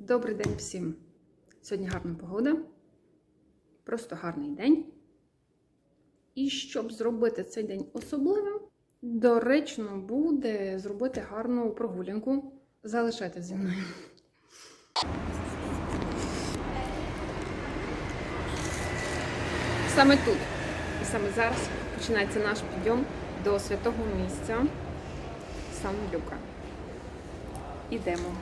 Добрий день всім! Сьогодні гарна погода, просто гарний день. І щоб зробити цей день особливим, доречно буде зробити гарну прогулянку. Залишайтеся зі мною. Саме тут і саме зараз починається наш підйом до святого місця Сан-Люка. Ідемо.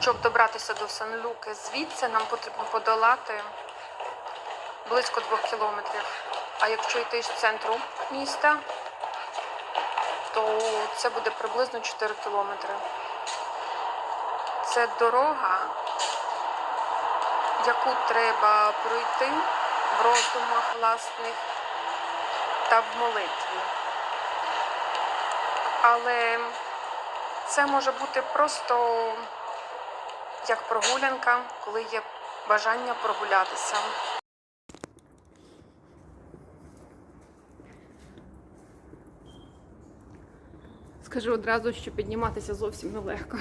Щоб добратися до Сан-Люки звідси, нам потрібно подолати близько двох кілометрів. А якщо йти з центру міста, то це буде приблизно 4 кілометри. Це дорога, яку треба пройти в роздумах власних та в молитві. Але це може бути просто як прогулянка, коли є бажання прогулятися. Скажу одразу, що підніматися зовсім нелегко.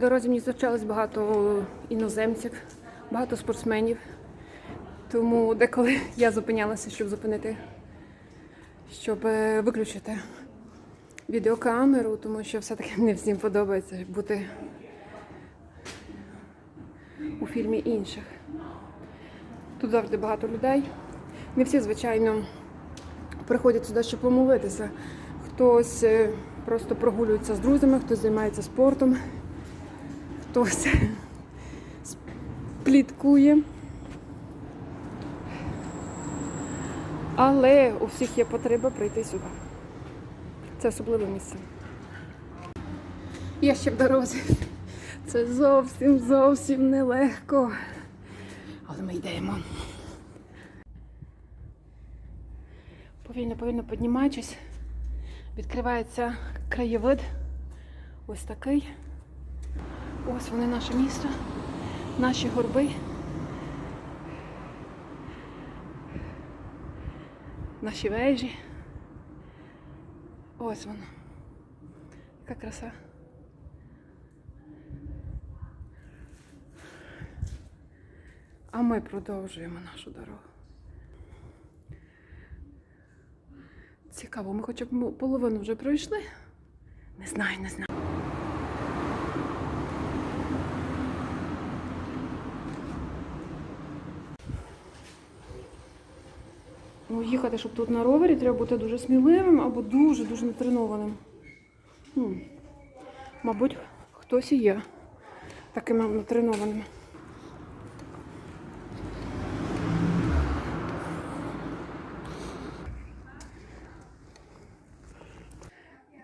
Дорозі мені зустрічалось багато іноземців, багато спортсменів. Тому деколи я зупинялася, щоб зупинити, щоб е, виключити відеокамеру, тому що все-таки не всім подобається бути у фільмі інших. Тут завжди багато людей. Не всі, звичайно, приходять сюди, щоб помолитися. Хтось е, просто прогулюється з друзями, хтось займається спортом хтось пліткує. Але у всіх є потреба прийти сюди. Це особливе місце. Я ще в дорозі. Це зовсім зовсім нелегко. Але ми йдемо. Повільно, повільно піднімаючись, відкривається краєвид. Ось такий. Ось вони наше місто, наші горби, наші вежі. Ось воно. Яка краса. А ми продовжуємо нашу дорогу. Цікаво, ми хоча б половину вже пройшли? Не знаю, не знаю. Ну, їхати, щоб тут на ровері, треба бути дуже сміливим або дуже-дуже натренованим. Хм. Мабуть, хтось і є таким натренованим.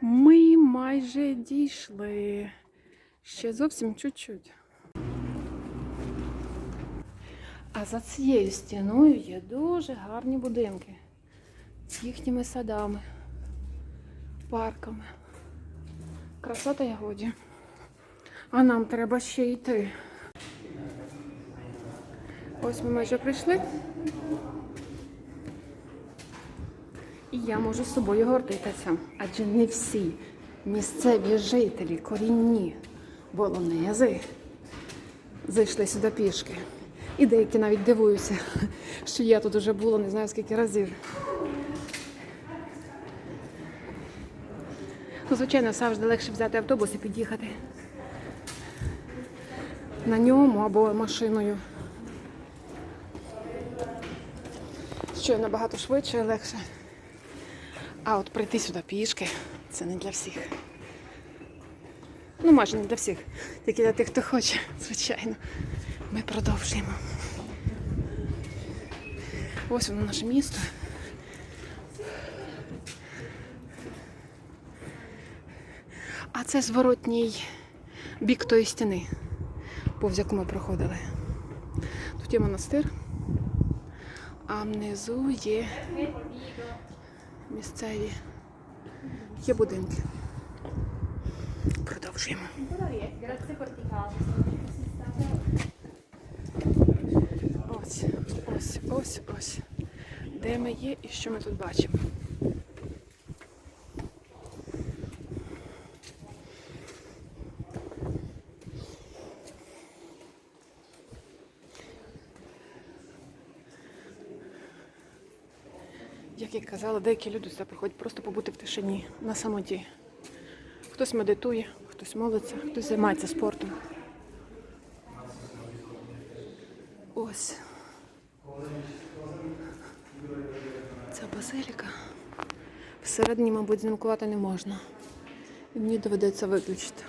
Ми майже дійшли. Ще зовсім чуть-чуть. А за цією стіною є дуже гарні будинки з їхніми садами, парками. Красота й годі. А нам треба ще йти. Ось ми майже прийшли. І я можу з собою гордитися, адже не всі місцеві жителі, корінні болонези зайшли сюди пішки. І деякі навіть дивуються, що я тут вже була не знаю скільки разів. Ну, звичайно, завжди легше взяти автобус і під'їхати на ньому або машиною. що набагато швидше і легше. А от прийти сюди пішки це не для всіх. Ну, майже не для всіх, тільки для тих, хто хоче, звичайно. Ми продовжуємо. Ось воно наше місто. А це зворотній бік тої стіни, повз яку ми проходили. Тут є монастир, а внизу є місцеві. Є будинки. Продовжуємо. Ось, ось. Де ми є і що ми тут бачимо. Як я казала, деякі люди сюди приходять просто побути в тишині, на самоті. Хтось медитує, хтось молиться, хтось займається спортом. Ось. Ця базиліка. Всередині, мабуть, знімкувати не можна. І мені доведеться виключити.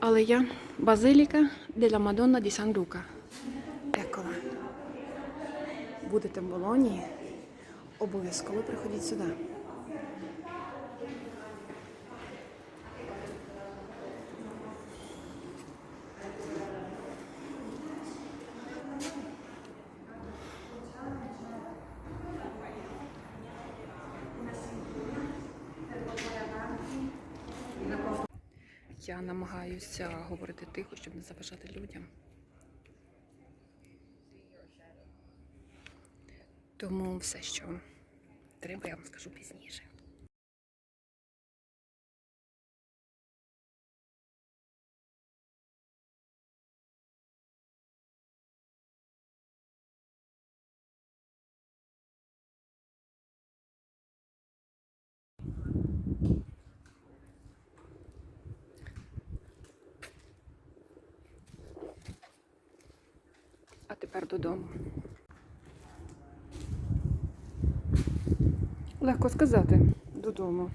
Але я базиліка для Мадонна ді Сан Люка. Екола. Будете в Болонії, обов'язково приходіть сюди. Я намагаюся говорити тихо, щоб не заважати людям. Тому все, що треба, я вам скажу пізніше. А тепер додому. Легко сказати додому.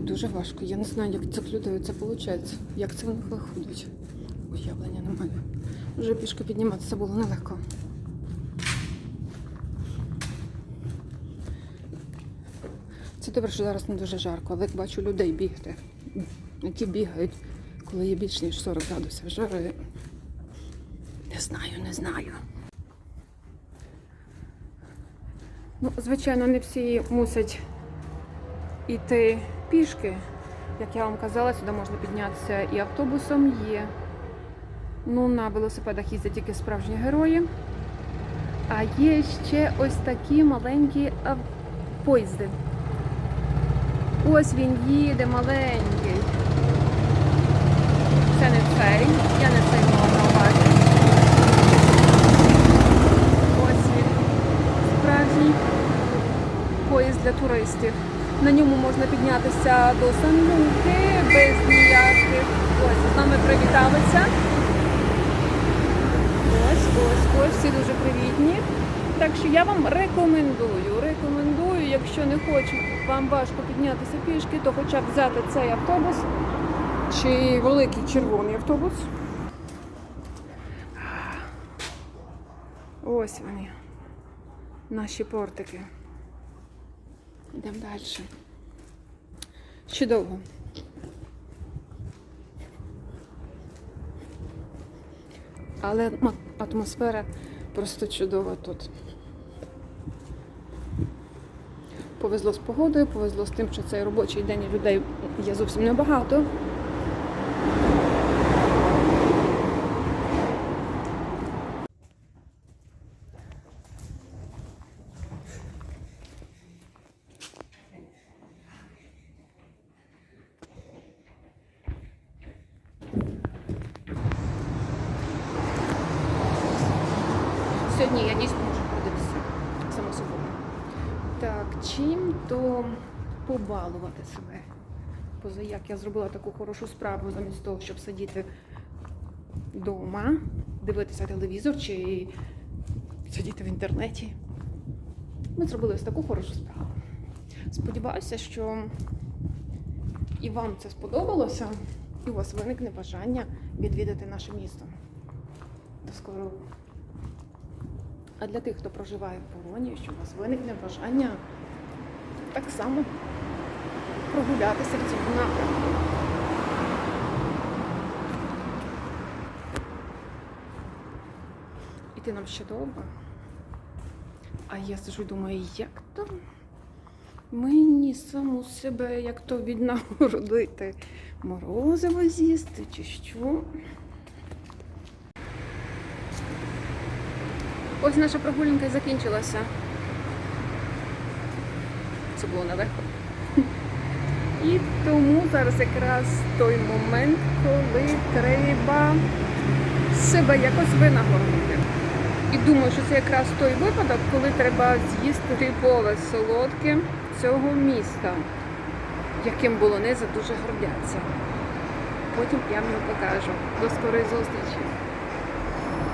Дуже важко. Я не знаю, як цих людей це виходить. Як це в них виходить. Уявлення немає. Вже пішки підніматися було нелегко. Це добре, що зараз не дуже жарко, але як бачу людей бігти, які бігають, коли є більш ніж 40 градусів жари. Не знаю, не знаю. Ну, звичайно, не всі мусять йти пішки. Як я вам казала, сюди можна піднятися і автобусом є. Ну, на велосипедах їздять тільки справжні герої. А є ще ось такі маленькі поїзди. Ось він їде маленький. Це не цей, я не цей мала на увазі. Ось він. Справжній поїзд для туристів. На ньому можна піднятися до Санлуки без ніяких. Ось з нами привіталися. Ось, ось, ось, всі дуже привітні. Так що я вам рекомендую, рекомендую, якщо не хочете, вам важко піднятися пішки, то хоча б взяти цей автобус чи великий червоний автобус. Ось вони, наші портики. Йдемо далі. Ще довго. Але атмосфера просто чудова тут. Повезло з погодою, повезло з тим, що цей робочий день людей є зовсім небагато. сьогодні я дійсно можу гордитися, само собою. Так, чим то побалувати себе. Поза як я зробила таку хорошу справу замість того, щоб сидіти вдома, дивитися телевізор чи сидіти в інтернеті. Ми зробили ось таку хорошу справу. Сподіваюся, що і вам це сподобалося, і у вас виникне бажання відвідати наше місто. До скорого. А для тих, хто проживає в полоні, що у вас виникне бажання так само прогулятися в цьому напрямку. Іти нам ще довго. А я сижу і думаю, як то мені саму себе як то віднагородити? Морозиво з'їсти чи що? Ось наша прогулянка і закінчилася. Це було нелегко. І тому зараз якраз той момент, коли треба себе якось винагородити. І думаю, що це якраз той випадок, коли треба з'їсти типове солодке цього міста, яким болонези дуже гордяться. Потім я вам покажу. До скорої зустрічі!